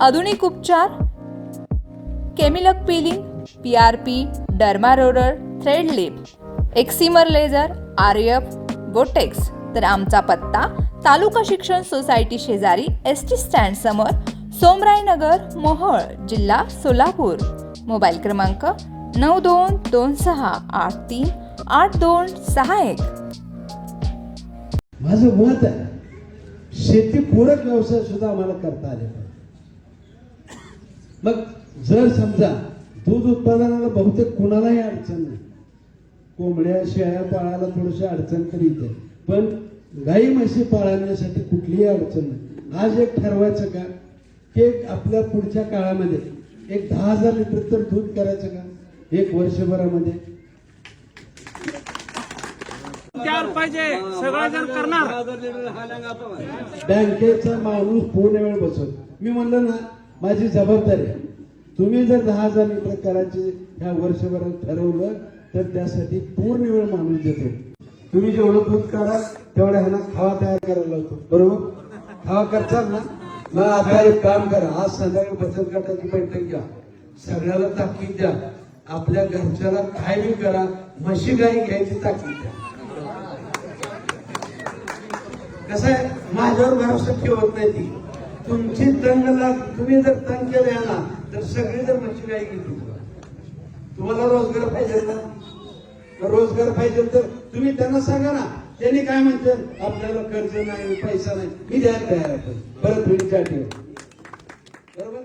आधुनिक उपचार केमिलक peeling P R P derma roller thread lift excimer laser R F Botox तर आमचा पत्ता तालुका शिक्षण सोसायटी शेजारी एस टी स्टँड समोर सोमरायनगर मोहोळ जिल्हा सोलापूर. मोबाईल क्रमांक नऊ दोन दोन सहा आठ तीन आठ दोन सहा एक. माझं मत आहे शेतीपूरक व्यवसाय सुद्धा आम्हाला करता आले पाहिजे. मग जर समजा दूध उत्पादनाला बहुतेक कुणालाही अडचण नाही. कोंबड्या शेळ्या पाळायला थोडीशी अडचण तरी येते पण गाई म्हशी पाळण्यासाठी कुठलीही अडचण नाही. आज एक ठरवायचं का? की एक आपल्या पुढच्या काळामध्ये एक दहा हजार लिटर तर दूध करायचं का? एक वर्षभरामध्ये. तयार पाहिजे. सगळं जण करणार. बँकेचा माणूस पूर्ण वेळ बसवतो. मी म्हणलं ना माझी जबाबदारी. आहे तुम्ही जर दहा हजार लिटर करायचे ह्या वर्षभरात ठरवलं तर त्यासाठी पूर्ण वेळ माणूस देतो. तुम्ही जेवढं दूध काढा तेवढ्या ह्यांना खावा तयार करायला लावतो. बरोबर? खावा करचाल ना? मग आता एक काम करा. आज संध्याकाळी बचत गटाची बैठक घ्या. सगळ्याला ताकीद द्या. आपल्या घरच्याला काय बी करा. म्हशी गाई घ्यायची ताकीद द्या. कसं आहे? माझ्यावर भरोसा ठेवत नाही ती. तुमची तंग लाग तुम्ही जर तंग केले ना तर सगळी जर मच्छी गाई घेतली तुम्हाला रोजगार पाहिजे ना? रोजगार पाहिजे तर तुम्ही त्यांना सांगा ना. त्यांनी काय म्हणतात आपल्याला कर्ज नाही पैसा नाही मी द्यायला तयार आहे. परत होईल बरोबर?